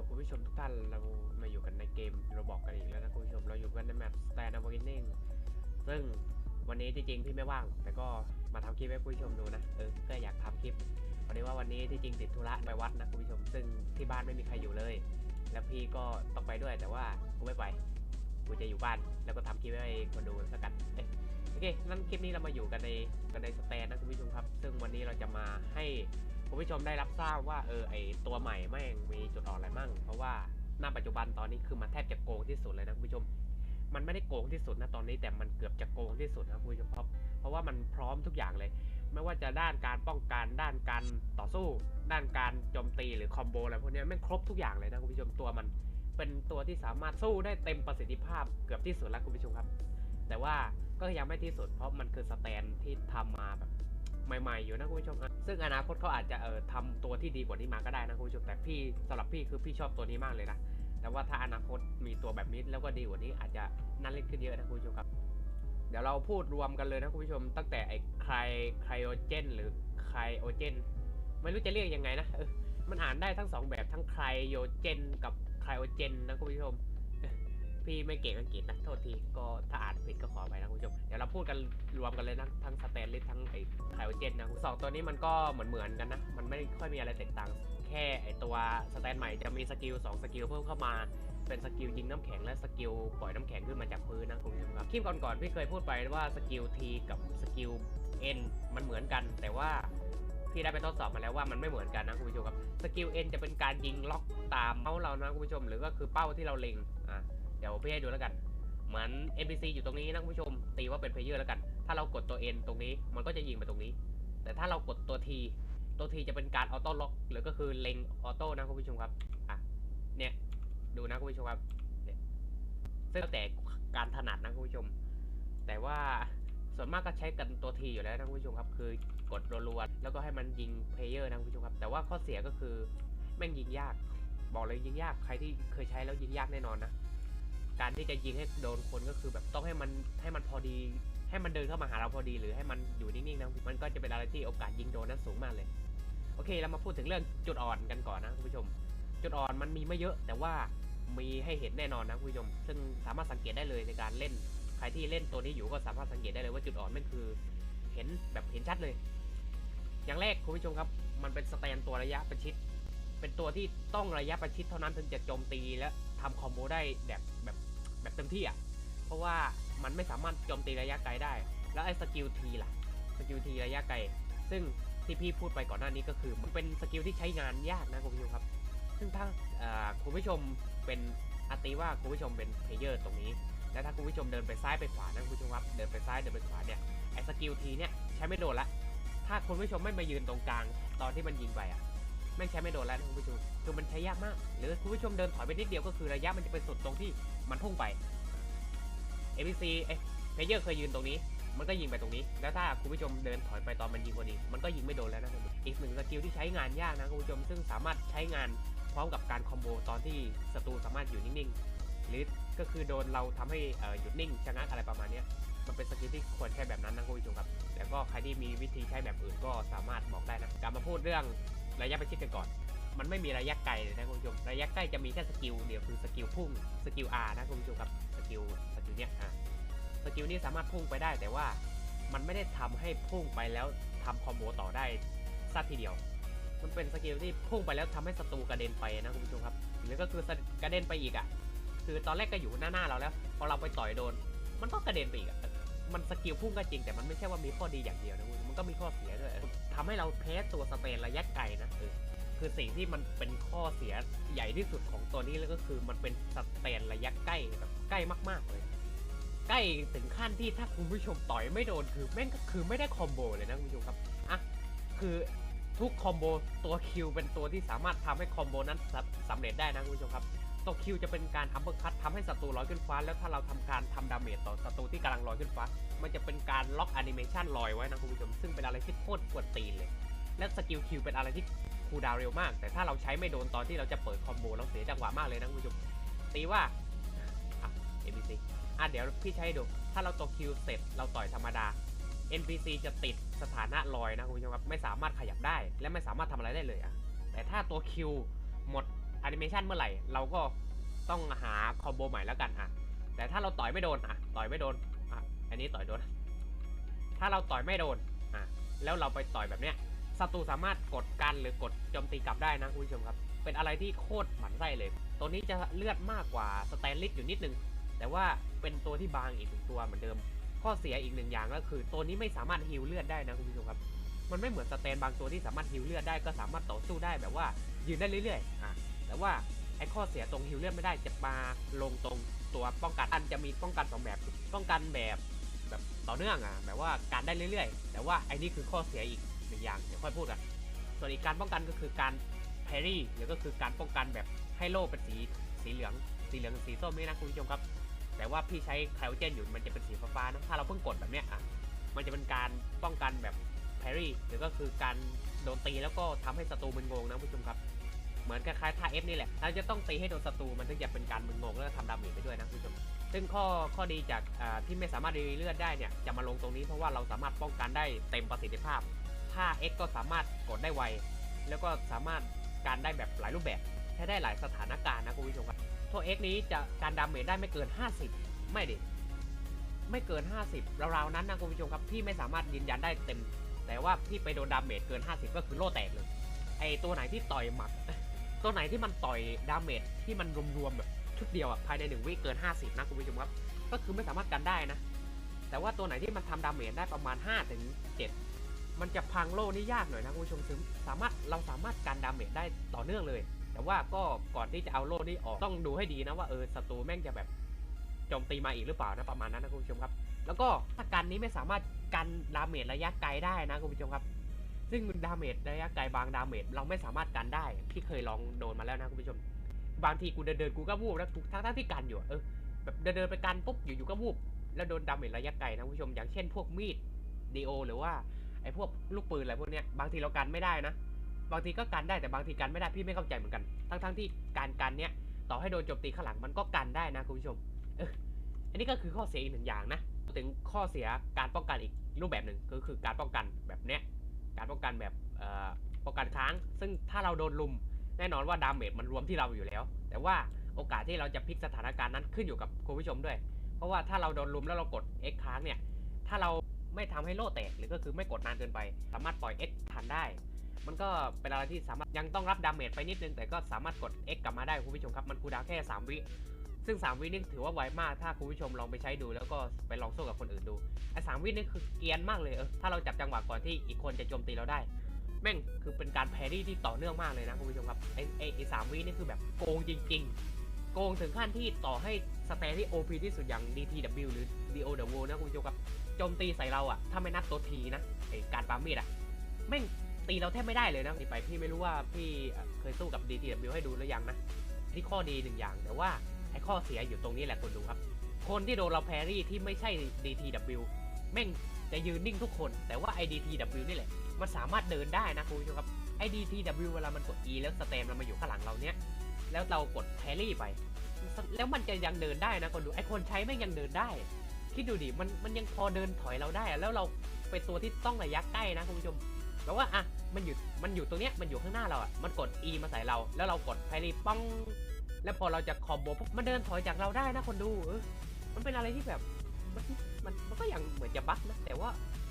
กับคุณผู้ชมทุกท่านเรามาอยู่กันในเกมเราบอกกันอีกแล้วนะคุณผู้ชมเราอยู่กันในแมป Stand Up Beginning ซึ่งวันนี้จริงๆพี่ไม่ว่าง แต่ก็มาทำคลิปให้คุณผู้ชมดูนะเออก็อยากทำคลิปพอดีว่าวันนี้ที่จริงติดธุระไปวัดนะคุณผู้ชม ซึ่งที่บ้านไม่มีใครอยู่เลย แล้วพี่ก็ต้องไปด้วยแต่ว่ากูไม่ไปกูจะอยู่บ้านแล้วก็ทำคลิปให้คนดูสักกันโอเคนั่นคลิปนี้เรามาอยู่กันในกันในสแตนนะคุณผู้ชมครับ ซึ่งวันนี้เราจะมาให้ คุณผู้ชมได้รับทราบว่าเออไอตัวใหม่แม่งมีจุดอ่อนอะไรมั่ง เพราะว่าณปัจจุบันตอนนี้คือมันแทบจะโกงที่สุดเลยนะคุณผู้ชม มันไม่ได้โกงที่สุดนะตอนนี้แต่มันเกือบจะโกงที่สุดนะคุณผู้ชมเพราะเพราะว่ามันพร้อมทุกอย่างเลย ไม่ว่าจะด้านการป้องกันด้านการต่อสู้ ด้านการโจมตีหรือคอมโบอะไรพวกนี้แม่งครบทุกอย่างเลยนะคุณผู้ชมตัวมันเป็นตัวที่สามารถสู้ได้เต็มประสิทธิภาพเกือบที่สุดแล้วคุณผู้ชมครับ แต่ว่าก็ยังไม่ที่สุดเพราะมันคือสแตนที่ทำมาแบบ ใหม่ๆอยู่นะคุณผู้ชมซึ่งอนาคตเขาอาจจะเออทำตัวที่ดีกว่านี้มาก็ได้นะคุณผู้ชมแต่พี่สำหรับพี่คือพี่ชอบตัวนี้มากเลยนะแต่ว่าถ้าอนาคตมีตัวแบบนี้แล้วก็ดีกว่านี้อาจจะน่าเล่นขึ้นเยอะนะคุณผู้ชมครับ เดี๋ยวเราพูดรวมกันเลยนะคุณผู้ชม ตั้งแต่ไอ้ไคลไคลโอเจน หรือไคลโอเจนไม่รู้จะเรียกยังไงนะมันอ่านได้ทั้งสองแบบทั้งไคลโอเจนกับไคลโอเจนนะคุณผู้ชม พี่ไม่เก่งอังกฤษนะโทษทีก็ถ้าอ่านผิดก็ขอไปนะคุณผู้ชมเดี๋ยวเราพูดกันรวมกันเลยนะทั้งสแตนเลสทั้งไอ้ไคลเจนนะสองตัวนี้มันก็เหมือนเหมือนกันนะมันไม่ค่อยมีอะไรแตกต่างแค่ไอ้ตัวสแตนใหม่จะมีสกิล2สกิลเพิ่มเข้ามาเป็นสกิลยิงน้ำแข็งและสกิลปล่อยน้ำแข็งขึ้นมาจากพื้นนะคุณผู้ชมครับคลิปก่อนๆพี่เคยพูดไปว่าสกิล T กับสกิล N มันเหมือนกัน แต่ว่าพี่ได้ไปทดสอบมาแล้วว่ามันไม่เหมือนกันนะคุณผู้ชมครับสกิล N จะเป็นการยิงล็อกตามเป้าเรานะคุณผู้ชมหรือก็คือเป้าที่เราเล็งอะ เดี๋ยวพี่ให้ดูแล้วกัน เหมือน NPC อยู่ตรงนี้นะคุณผู้ชม ตีว่าเป็นเพลเยอร์แล้วกัน ถ้าเรากดตัว N ตรงนี้ มันก็จะยิงไปตรงนี้ แต่ถ้าเรากดตัว T ตัว T จะเป็นการออโต้ล็อก หรือก็คือเล็งออโต้นะคุณผู้ชมครับ อะ เนี่ย ดูนะคุณผู้ชมครับซึ่งแล้วแต่การถนัดนะคุณผู้ชม แต่ว่าส่วนมากก็ใช้กันตัวทีอยู่แล้วนะคุณผู้ชมครับ คือกดรัวๆแล้วก็ให้มันยิงเพลเยอร์นะคุณผู้ชมครับ แต่ว่าข้อเสียก็คือแม่งยิงยาก บอกเลยยิงยากใครที่เคยใช้แล้วยิงยากแน่นอนนะ การที่จะยิงให้โดนคนก็คือแบบต้องให้มันให้มันพอดี ให้มันเดินเข้ามาหาเราพอดี หรือให้มันอยู่นิ่งๆนะมันก็จะเป็นอะไรที่โอกาสยิงโดนนั้นสูงมากเลย โอเคเรามาพูดถึงเรื่องจุดอ่อนกันก่อนนะคุณผู้ชม จุดอ่อนมันมีไม่เยอะ แต่ว่ามีให้เห็นแน่นอนนะคุณผู้ชม ซึ่งสามารถสังเกตได้เลยในการเล่น ใครที่เล่นตัวนี้อยู่ก็สามารถสังเกตได้เลยว่าจุดอ่อนมันคือ เห็นแบบเห็นชัดเลย อย่างแรกคุณผู้ชมครับ มันเป็นสแตนตัวระยะประชิดเป็นตัวที่ต้องระยะประชิดเท่านั้นถึงจะโจมตีและทำคอมโบได้แบบแบบ แบบเต็มที่อะ เพราะว่ามันไม่สามารถโจมตีระยะไกลได้ แล้วไอ้สกิลทีล่ะ สกิลทีระยะไกล ซึ่งที่พี่พูดไปก่อนหน้านี้ก็คือ มันเป็นสกิลที่ใช้งานยากนะคุณผู้ชมครับ ซึ่งถ้าคุณผู้ชมเป็นอาตีว่าคุณผู้ชมเป็นเพลเยอร์ตรงนี้ แล้วถ้าคุณผู้ชมเดินไปซ้ายไปขวานะคุณผู้ชมครับ เดินไปซ้ายเดินไปขวาเนี่ย ไอ้สกิลทีเนี่ยใช้ไม่โดนละ ถ้าคุณผู้ชมไม่มายืนตรงกลางตอนที่มันยิงไปอะ ไม่งใช้ไม่โดนแล้วนะคุณผู้ชมคือมันใช้ยากมาก หรือคุณผู้ชมเดินถอยไปนิดเดียวก็คือระยะมันจะไปสุดตรงที่มันพุ่งไป ABC เอ้เพเยอร์เคยยืนตรงนี้ มันก็ยิงไปตรงนี้ แล้วถ้าคุณผู้ชมเดินถอยไปตอนมันยิงพอดี มันก็ยิงไม่โดนแล้วนะคุณผู้ชมอีกหนึ่งสกิลที่ใช้งานยากนะคุณผู้ชม ซึ่งสามารถใช้งานพร้อมกับการคอมโบตอนที่ศัตรูสามารถอยู่นิ่งๆ หรือก็คือโดนเราทำให้หยุดนิ่งชะงักอะไรประมาณนี้มันเป็นสกิลที่ควรใช้แบบนั้นนะคุณผู้ชมครับ แล้วก็ใครที่มีวิธีใช้แบบอื่นก็สามารถบอกได้นะ กลับมาพูดเรื่อง ระยะประชิดกันก่อน มันไม่มีระยะไกลเลยนะคุณผู้ชม ระยะใกล้จะมีแค่สกิลเดียวคือสกิลพุ่ง สกิล R นะคุณผู้ชมครับ สกิล สกิลเนี้ยอะสกิลนี้สามารถพุ่งไปได้แต่ว่ามันไม่ได้ทำให้พุ่งไปแล้วทำคอมโบต่อได้สักทีเดียว มันเป็นสกิลที่พุ่งไปแล้วทำให้ศัตรูกระเด็นไปนะคุณผู้ชมครับ หรือก็คือกระเด็นไปอีกอะ คือตอนแรกก็อยู่หน้าหน้าเราแล้ว พอเราไปต่อยโดน มันก็กระเด็นไปอีกอะ มันสกิลพุ่งก็จริงแต่มันไม่ใช่ว่ามีข้อดีอย่างเดียวนะคุณมันก็มีข้อเสียด้วย ทำให้เราแพ้ตัวสเตนระยะไกลนะเออคือสิ่งที่มันเป็นข้อเสียใหญ่ที่สุดของตัวนี้แล้วก็คือมันเป็นสเตนระยะใกล้แบบใกล้มากๆเลย ใกล้ถึงขั้นที่ถ้าคุณผู้ชมต่อยไม่โดนคือแม่งก็คือไม่ได้คอมโบเลยนะคุณผู้ชมครับอะคือทุกคอมโบตัวคิวเป็นตัวที่สามารถทำให้คอมโบนั้นสำสำเร็จได้นะคุณผู้ชมครับ ตัวคิวจะเป็นการอัปเปอร์คัตทำให้ศัตรูลอยขึ้นฟ้า แล้วถ้าเราทำการทำดาเมจต่อศัตรูที่กำลังลอยขึ้นฟ้า มันจะเป็นการล็อกแอนิเมชันลอยไว้นะคุณผู้ชม ซึ่งเป็นอะไรที่โคตรกวนตีนเลย และสกิลคิวเป็นอะไรที่คูลดาวน์เร็วมาก แต่ถ้าเราใช้ไม่โดนตอนที่เราจะเปิดคอมโบเราเสียจังหวะมากเลยนะคุณผู้ชม ตีว่าเอะ ABC อะเดี๋ยวพี่ใช้ให้ดู ถ้าเราตัวคิวเสร็จเราต่อยธรรมดา NPC จะติดสถานะลอยนะคุณผู้ชมครับ ไม่สามารถขยับได้ และไม่สามารถทำอะไรได้เลยอะ แต่ถ้าตัวคิวหมด แอนิเมชันเมื่อไหร่ เราก็ต้องหาคอมโบใหม่แล้วกันอะ แต่ถ้าเราต่อยไม่โดนอะ ต่อยไม่โดนอะอันนี้ต่อยโดน ถ้าเราต่อยไม่โดนอะแล้วเราไปต่อยแบบเนี้ยศัตรูสามารถกดกันหรือกดโจมตีกลับได้นะคุณผู้ชมครับ เป็นอะไรที่โคตรหมันไส้เลย ตัวนี้จะเลือดมากกว่าสแตนลิสอยู่นิดนึง แต่ว่าเป็นตัวที่บางอีกหนึ่งตัวเหมือนเดิม ข้อเสียอีกหนึ่งอย่างก็คือ ตัวนี้ไม่สามารถฮิวเลือดได้นะคุณผู้ชมครับ มันไม่เหมือนสแตนบางตัวที่สามารถฮิวเลือดได้ก็สามารถต่อสู้ได้แบบว่ายืนได้เรื่อยๆอะ แต่ว่าไอ้ข้อเสียตรงฮิวเลือดไม่ได้จะมาลงตรงตัวป้องกันอันจะมีป้องกันสองแบบป้องกันแบบแบบต่อเนื่องอะแบบว่าการได้เรื่อยๆ แต่ว่าไอ้นี่คือข้อเสียอีกหนึ่งอย่างเดี๋ยวค่อยพูดกันส่วนอีกการป้องกันก็คือการแพรี่หรือก็คือการป้องกันแบบให้โล่เป็นสีสีเหลือง สีเหลืองสีส้มนี่นะคุณผู้ชมครับ แต่ว่าพี่ใช้ไคลเจนอยู่มันจะเป็นสีฟ้าๆนะถ้าเราเพิ่งกดแบบเนี้ยอะมันจะเป็นการป้องกันแบบแพรี่หรือก็คือการโดนตีแล้วก็ทำให้ศัตรูมึนงงนะคุณผู้ชมครับ เหมือนคล้ายๆท่า F นี่แหละเราจะต้องตีให้โดนศัตรูมันถึงจะเป็นการมึนงงแล้วทำดาเมจไปด้วยนะคุณผู้ชมซึ่งข้อข้อดีจากที่ไม่สามารถรีเลือดได้เนี่ยจะมาลงตรงนี้เพราะว่าเราสามารถป้องกันได้เต็มประสิทธิภาพถ้า X ก็สามารถกดได้ไว แล้วก็สามารถการได้แบบหลายรูปแบบใช้ได้หลายสถานการณ์นะคุณผู้ชมครับตัว X นี้จะการดาเมจได้ไม่เกิน 50 ไม่ดิไม่เกิน 50ราวๆนั้นนะคุณผู้ชมครับพี่ไม่สามารถยืนยันได้เต็ม แต่ว่าพี่ไปโดนดาเมจเกิน 50 ก็คือโล่แตกเลยไอตัวไหนที่ต่อยหมัด ตัวไหนที่มันต่อยดาเมจที่มันรวมๆแบบชุดเดียวอะภายในหนึ่งวิเกิน 50 นะคุณผู้ชมครับ ก็คือไม่สามารถกันได้นะ แต่ว่าตัวไหนที่มันทำดาเมจได้ประมาณ5ถึง7มันจะพังโล่นี่ยากหน่อยนะคุณผู้ชมซึ่งสามารถเราสามารถกันดาเมจได้ต่อเนื่องเลย แต่ว่าก็ก่อนที่จะเอาโล่นี่ออกต้องดูให้ดีนะว่าเออศัตรูแม่งจะแบบโจมตีมาอีกหรือเปล่านะประมาณนั้นนะคุณผู้ชมครับ แล้วก็ถ้ากันนี้ไม่สามารถกันดาเมจระยะไกลได้นะคุณผู้ชมครับ ซึ่งดาเมจระยะไกลบางดาเมจเราไม่สามารถกันได้ พี่เคยลองโดนมาแล้วนะคุณผู้ชม บางทีกูเดินเดินๆกูก็วูบแล้วทั้งทั้งที่กันอยู่เออแบบเดินเดินๆไปกันปุ๊บอยู่ๆก็วูบแล้วโดนดาเมจระยะไกลนะคุณผู้ชมอย่างเช่นพวกมีดดีโอหรือว่าไอ้พวกลูกปืนอะไรพวกเนี้ยบางทีเรากันไม่ได้นะบางทีก็กันได้แต่บางทีกันไม่ได้พี่ไม่เข้าใจเหมือนกัน ทั้งทั้งๆที่การกันเนี้ยต่อให้โดนโจมตีข้างหลังมันก็กันได้นะคุณผู้ชมเอออันนี้ก็คือข้อเสียอีกหนึ่งอย่างนะถึงข้อเสียการป้องกันอีกรูปแบบหนึ่งก็คือการป้องกันแบบเนี้ย การป้องกันแบบป้องกันค้าง ซึ่งถ้าเราโดนลุมแน่นอนว่าดาเมจมันรวมที่เราอยู่แล้ว แต่ว่าโอกาสที่เราจะพลิกสถานการณ์นั้นขึ้นอยู่กับคุณผู้ชมด้วย เพราะว่าถ้าเราโดนลุมแล้วเรากด X ค้างเนี่ย ถ้าเราไม่ทำให้โล่แตกหรือก็คือไม่กดนานเกินไป สามารถปล่อย X ทันได้ มันก็เป็นอะไรที่สามารถยังต้องรับดาเมจไปนิดนึง แต่ก็สามารถกด X กลับมาได้คุณผู้ชมครับ มันคูดาวแค่ 3 วิ ซึ่ง 3 วินี่ถือว่าไวมากถ้าคุณผู้ชมลองไปใช้ดูแล้วก็ไปลองสู้กับคนอื่นดูไอ้สามวินี่คือเกียนมากเลยเออถ้าเราจับจังหวะก่อนที่อีกคนจะโจมตีเราได้ แม่งคือเป็นการแพรี่ที่ต่อเนื่องมากเลยนะคุณผู้ชมครับไอ้ไอ้ไอ้สามวินี่คือแบบโกงจริง ๆ โกงถึงขั้นที่ต่อให้สเตที่ OP ที่สุดอย่าง DTW หรือ DOW นะคุณผู้ชมครับโจมตีใส่เราอะถ้าไม่นับตัวทีนะไอ้การปามีดอะแม่งตีเราแทบไม่ได้เลยนะนี่ไปพี่ไม่รู้ว่าพี่เอ่อเคยสู้กับ DTW ให้ดูหรือยังนะที่ข้อดีหนึ่งอย่างแต่ว่า ไอ้ข้อเสียอยู่ตรงนี้แหละคนดูครับ คนที่โดนเราแพรี่ที่ไม่ใช่ DTW แม่งจะยืนนิ่งทุกคน แต่ว่าไอ้ DTW นี่แหละ มันสามารถเดินได้นะคุณผู้ชมครับ ไอ้ DTW เวลามันกด E แล้วสเตมมันมาอยู่ข้างหลังเราเนี้ย แล้วเรากดแพรี่ไป แล้วมันจะยังเดินได้นะคนดูไอ้คนใช้แม่งยังเดินได้ คิดดูดิ มันมันยังพอเดินถอยเราได้ แล้วเราเป็นตัวที่ต้องระยะใกล้นะคุณผู้ชมแปลว่าอะมันอยู่มันอยู่ตรงเนี้ยมันอยู่ข้างหน้าเราอะมันกด E มาใส่เรา แล้วเรากดแพรี่ป้อง แล้วพอเราจะคอมโบปุ๊บมันเดินถอยจากเราได้นะคนดูเออมันเป็นอะไรที่แบบมันมันมันก็ยังเหมือนจะบั๊กนะแต่ว่า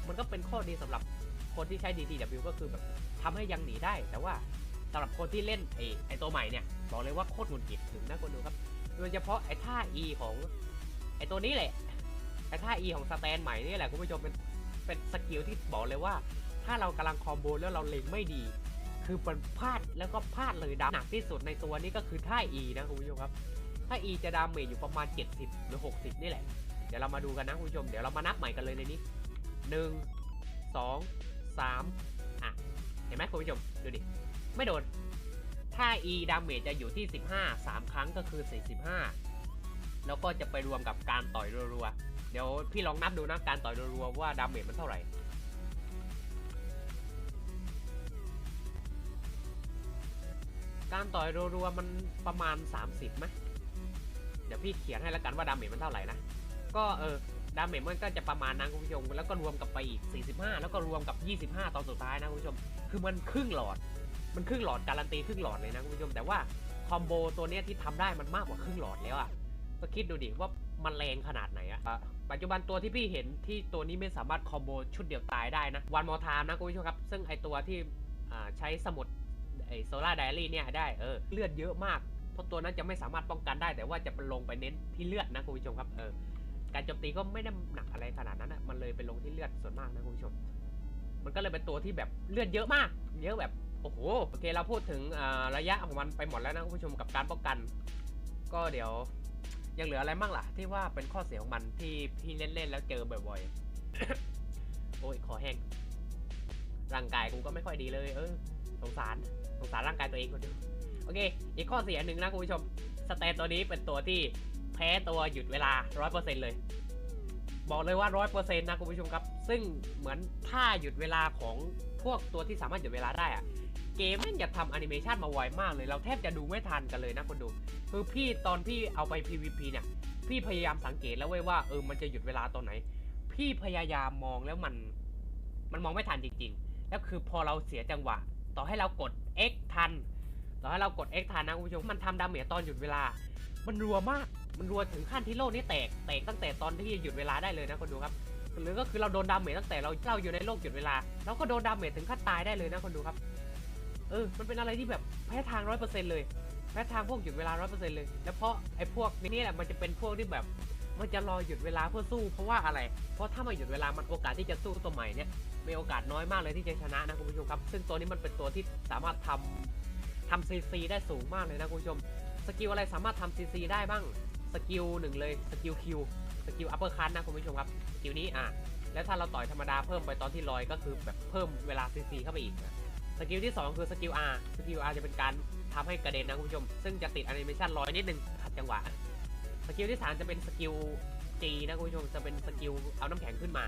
มันก็เป็นข้อดีสำหรับคนที่ใช้ DTW ก็คือแบบทำให้ยังหนีได้ แต่ว่าสำหรับคนที่เล่นไอ้ไอตัวใหม่เนี่ยบอกเลยว่าโคตรหงุดหงิดถึงนะคนดูครับโดยเฉพาะไอ้ท่า E ของไอ้ตัวนี้แหละไอ้ท่า E ของสแตนใหม่นี่แหละคุณผู้ชมเป็นเป็นสกิลที่บอกเลยว่า ถ้าเรากำลังคอมโบแล้วเราเล็งไม่ดี คือมันพลาดแล้วก็พลาดเลยดาหนักที่สุดในตัวนี้ก็คือท่า E นะคุณผู้ชมครับถ้า E จะดาเมจอยู่ประมาณ 70 หรือ 60 นี่แหละ เดี๋ยวเรามาดูกันนะคุณผู้ชม เดี๋ยวเรามานับใหม่กันเลยในนี้หนึ่งสองสามอะ เห็นไหมคุณผู้ชม ดูดิ ไม่โดนถ้า E ดาเมจจะอยู่ที่ 15 3 ครั้งก็คือ 45 แล้วก็จะไปรวมกับการต่อยรัวๆ เดี๋ยวพี่ลองนับดูนะการต่อยรัวๆว่าดาเมจมันเท่าไหร่ การต่อยรัวๆมันประมาณ 30ไหมเดี๋ยวพี่เขียนให้แล้วกันว่าดาเมจมันเท่าไหร่นะ ก็เออดาเมจมันก็จะประมาณนั้นคุณผู้ชม แล้วก็รวมกับไปอีก 45 แล้วก็รวมกับ 25 ตอนสุดท้ายนะคุณผู้ชม คือมันครึ่งหลอด มันครึ่งหลอดการันตีครึ่งหลอดเลยนะคุณผู้ชม แต่ว่าคอมโบตัวเนี้ยที่ทำได้มันมากกว่าครึ่งหลอดแล้วอะ่ะก็คิดดูดิว่ามันแรงขนาดไหนอะ่ะปัจจุบันตัวที่พี่เห็นที่ตัวนี้ไม่สามารถคอมโบชุดเดียวตายได้นะ วันมอทามนะคุณผู้ชมครับ ซึ่งไอตัวที่ใช้สมุด ไอโซล่าไดอารี่เนี่ยได้เออเลือดเยอะมากเพราะตัวนั้นจะไม่สามารถป้องกันได้ แต่ว่าจะลงไปเน้นที่เลือดนะคุณผู้ชมครับเออการโจมตีก็ไม่ได้หนักอะไรขนาดนั้นอะมันเลยไปลงที่เลือดส่วนมากนะคุณผู้ชม มันก็เลยเป็นตัวที่แบบเลือดเยอะมาก เยอะแบบโอ้โหโอเคเราพูดถึงอ่าระยะของมันไปหมดแล้วนะคุณผู้ชมกับการป้องกัน ก็เดี๋ยวยังเหลืออะไรบ้างล่ะ ที่ว่าเป็นข้อเสียของมันที่พี่เล่นๆแล้วเจอบ่อยๆ โอ้ยคอแห้งร่างกายกูก็ไม่ค่อยดีเลย เออสงสาร สงสารร่างกายตัวเองคนดูโอเค อีกข้อเสียหนึ่งนะคุณผู้ชม สเตนตัวนี้เป็นตัวที่แพ้ตัวหยุดเวลา 100%เลย บอกเลยว่า 100%นะคุณผู้ชมครับ ซึ่งเหมือนท่าหยุดเวลาของพวกตัวที่สามารถหยุดเวลาได้อะเกมแม่งจะทำแอนิเมชันมาไวมากเลย เราแทบจะดูไม่ทันกันเลยนะคนดู คือพี่ตอนพี่เอาไป PVP เนี่ย พี่พยายามสังเกตแล้วเว้ยว่าเออ มันจะหยุดเวลาตอนไหน พี่พยายามมองแล้วมัน มันมองไม่ทันจริง ๆ แล้วคือพอเราเสียจังหวะ ต่อให้เรากด X ทัน ต่อให้เรากด X ทันนะคุณผู้ชมมันทำดาเมจตอนหยุดเวลา มันรัวมากมันรัวถึงขั้นที่โลกนี้แตกแตกตั้งแต่ตอนที่หยุดเวลาได้เลยนะคนดูครับหรือก็คือเราโดนดาเมจตั้งแต่เราเราอยู่ในโลกหยุดเวลาเราก็โดนดาเมจถึงขั้นตายได้เลยนะคนดูครับ เออ มันเป็นอะไรที่แบบแพ้ทางร้อยเปอร์เซ็นต์เลยแพ้ทางพวกหยุดเวลาร้อยเปอร์เซ็นต์เลย แล้วเพราะไอ้พวกนี้แหละมันจะเป็นพวกที่แบบ มันจะรอหยุดเวลาเพื่อสู้ เพราะว่าอะไร เพราะถ้ามาหยุดเวลามันโอกาสที่จะสู้ตัวใหม่เนี่ย มีโอกาสน้อยมากเลยที่จะชนะนะคุณผู้ชมครับ ซึ่งตัวนี้มันเป็นตัวที่สามารถทำทำซีซีได้สูงมากเลยนะคุณผู้ชม สกิลอะไรสามารถทำซีซีได้บ้าง สกิลหนึ่งเลย สกิลคิว สกิลอัปเปอร์คันนะคุณผู้ชมครับ สกิลนี้อะ แล้วถ้าเราต่อยธรรมดาเพิ่มไปตอนที่ลอยก็คือแบบเพิ่มเวลาซีซีเข้าไปอีกนะสกิลที่ 2 คือสกิล R สกิล R จะเป็นการทำให้กระเด็นนะคุณผู้ชม ซึ่งจะติดแอนิเมชันลอยนิดนึงขัดจังหวะ สกิลที่ 3 จะเป็นสกิล G นะคุณผู้ชม จะเป็นสกิลเอาน้ำแข็งขึ้นมา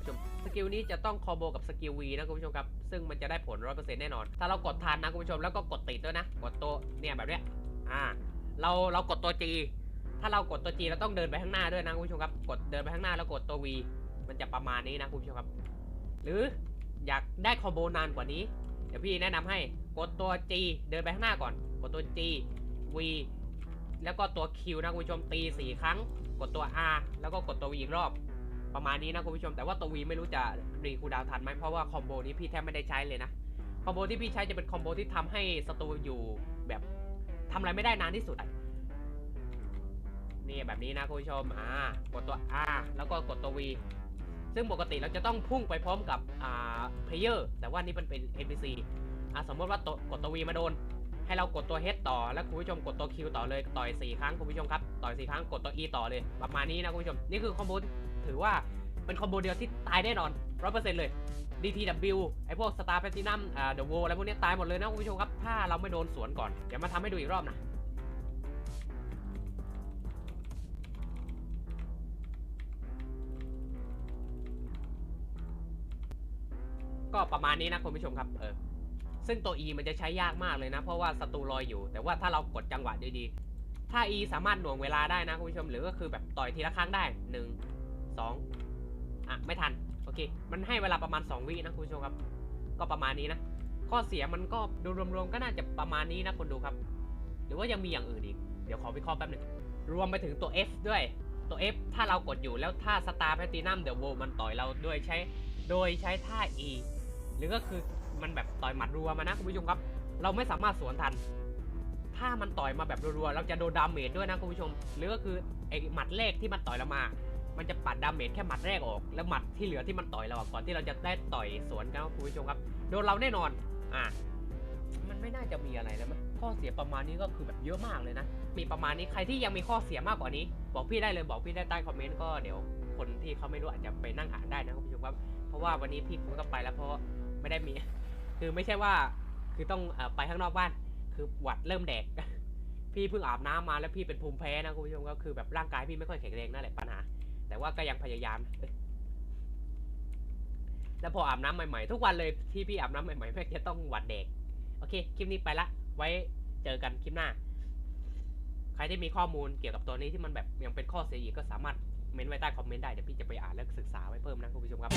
ผู้ชมสกิลนี้จะต้องคอมโบกับสกิล V นะคุณผู้ชมครับซึ่งมันจะได้ผล100%แน่นอน ถ้าเรากดทันนะคุณผู้ชมแล้วก็กดติดด้วยนะ กดตัวเนี่ยแบบเนี้ยอ่าเราเรากดตัว G ถ้าเรากดตัว G เราต้องเดินไปข้างหน้าด้วยนะคุณผู้ชมครับกดเดินไปข้างหน้าแล้วกดตัว V มันจะประมาณนี้นะคุณผู้ชมครับ หรืออยากได้คอมโบนานกว่านี้เดี๋ยวพี่แนะนำให้กดตัว G เดินไปข้างหน้าก่อน กดตัว G V แล้วก็ตัว Q นะคุณผู้ชมตี 4 ครั้ง กดตัว R แล้วก็กดตัว V อีกรอบ ประมาณนี้นะคุณผู้ชมแต่ว่าตัว V ไม่รู้จะรีคูดาวน์ทันไหมเพราะว่าคอมโบนี้พี่แทบไม่ได้ใช้เลยนะคอมโบที่พี่ใช้จะเป็นคอมโบที่ทำให้ศัตรูอยู่แบบทำอะไรไม่ได้นานที่สุดนี่แบบนี้นะคุณผู้ชมอ่ากดตัว R แล้วก็กดตัว V ซึ่งปกติเราจะต้องพุ่งไปพร้อมกับอ่าเพลเยอร์แต่ว่านี่มันเป็น NPC อ่าสมมติว่าตกดตัว V มาโดน ให้เรากดตัว H ต่อแล้วคุณผู้ชมกดตัว Q ต่อเลยต่อย4ครั้งคุณผู้ชมครับต่อย4ครั้งกดตัว E ต่อเลยประมาณนี้นะคุณผู้ชมนี่คือคอมโบ ถือว่าเป็นคอมโบเดียวที่ตายแน่นอน100%เลย DTW ไอพวก Star Platinum อ่า The Wall อะไรพวกนี้ตายหมดเลยนะคุณผู้ชมครับ ถ้าเราไม่โดนสวนก่อนเดี๋ยวมาทำให้ดูอีกรอบนะก็ประมาณนี้นะคุณผู้ชมครับ เออ ซึ่งตัว E มันจะใช้ยากมากเลยนะ เพราะว่าศัตรูลอยอยู่ แต่ว่าถ้าเรากดจังหวะดีๆ ถ้า E สามารถหน่วงเวลาได้นะคุณผู้ชม หรือก็คือแบบต่อยทีละครั้งได้ 1 2อะไม่ทันโอเค มันให้เวลาประมาณ 2 วินะคุณผู้ชมครับ ก็ประมาณนี้นะ ข้อเสียมันก็ดูรวมๆก็น่าจะประมาณนี้นะคนดูครับ หรือว่ายังมีอย่างอื่นอีก เดี๋ยวขอวิเคราะห์แป๊บหนึ่งรวมไปถึงตัว F ด้วย ตัว F ถ้าเรากดอยู่แล้วถ้า Star Platinum The Wall มันต่อยเราด้วยใช้ โดยใช้ท่า E หรือก็คือมันแบบต่อยหมัดรัวมานะคุณผู้ชมครับ เราไม่สามารถสวนทัน ถ้ามันต่อยมาแบบรัวๆเราจะโดนดาเมจด้วยนะคุณผู้ชม หรือก็คือไอหมัดแรกที่มันต่อยเรามา มันจะปัดดาเมจแค่หมัดแรกออก แล้วหมัดที่เหลือที่มันต่อยเราก่อนที่เราจะได้ต่อยสวนกันคุณผู้ชมครับ โดนเราแน่นอน อะ มันไม่น่าจะมีอะไรแล้วมั้ยข้อเสียประมาณนี้ก็คือแบบเยอะมากเลยนะ มีประมาณนี้ใครที่ยังมีข้อเสียมากกว่านี้ บอกพี่ได้เลยบอกพี่ได้ใต้คอมเมนต์ก็เดี๋ยวคนที่เขาไม่รู้อาจจะไปนั่งอ่านได้นะคุณผู้ชมครับ เพราะว่าวันนี้พี่คงต้องไปแล้วเพราะไม่ได้มี คือไม่ใช่ว่า คือต้องอไปข้างนอกบ้าน คือหวัดเริ่มแดก พี่เพิ่งอาบน้ำมาแล้วพี่เป็นภูมิแพ้นะคุณผู้ชมก็คือแบบร่างกายพี่ไม่ค่อยแข็งแรงนั่นแหละปัญหา แต่ว่าก็ยังพยายาม แล้วพออาบน้ำใหม่ๆ ทุกวันเลยที่พี่อาบน้ำใหม่ๆแม่งจะต้องหวัดแดกโอเค คลิปนี้ไปละ ไว้เจอกันคลิปหน้า ใครที่มีข้อมูลเกี่ยวกับตัวนี้ที่มันแบบยังเป็นข้อเสียอีกก็สามารถเม้นไว้ใต้คอมเมนต์ได้ เดี๋ยวพี่จะไปอ่านและศึกษาไว้เพิ่มนะคุณผู้ชมครับ